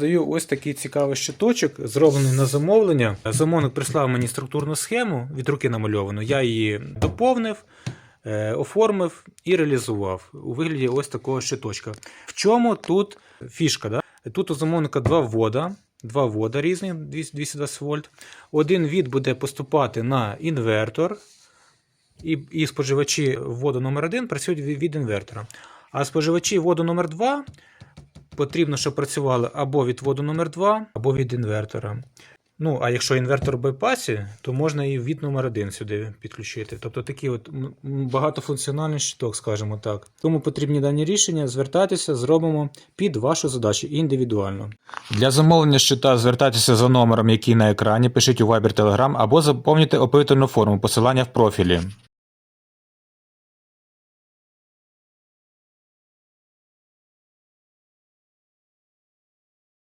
Даю ось такий цікавий щиточок, зроблений на замовлення. Замовник прислав мені структурну схему від руки намальовану. Я її доповнив, е, оформив і реалізував у вигляді ось такого щиточка. В чому тут фішка? Да? Тут у замовника два ввода, два ввода 200 220 вольт. Один від буде поступати на інвертор, і, і споживачі вводу номер 1 працюють від, інвертора. А споживачі вводу номер 2 потрібно, щоб працювали або від вводу номер 2 або від інвертора. Ну, а якщо інвертор в байпасі, то можна і від номер 1 сюди підключити. Тобто такий от багатофункціональний щиток, скажімо так. Тому потрібні дані рішення, звертайтеся, зробимо під вашу задачу індивідуально. Для замовлення щита звертайтеся за номером, який на екрані, пишіть у Viber Telegram або заповнюйте опитувальну форму, посилання в профілі.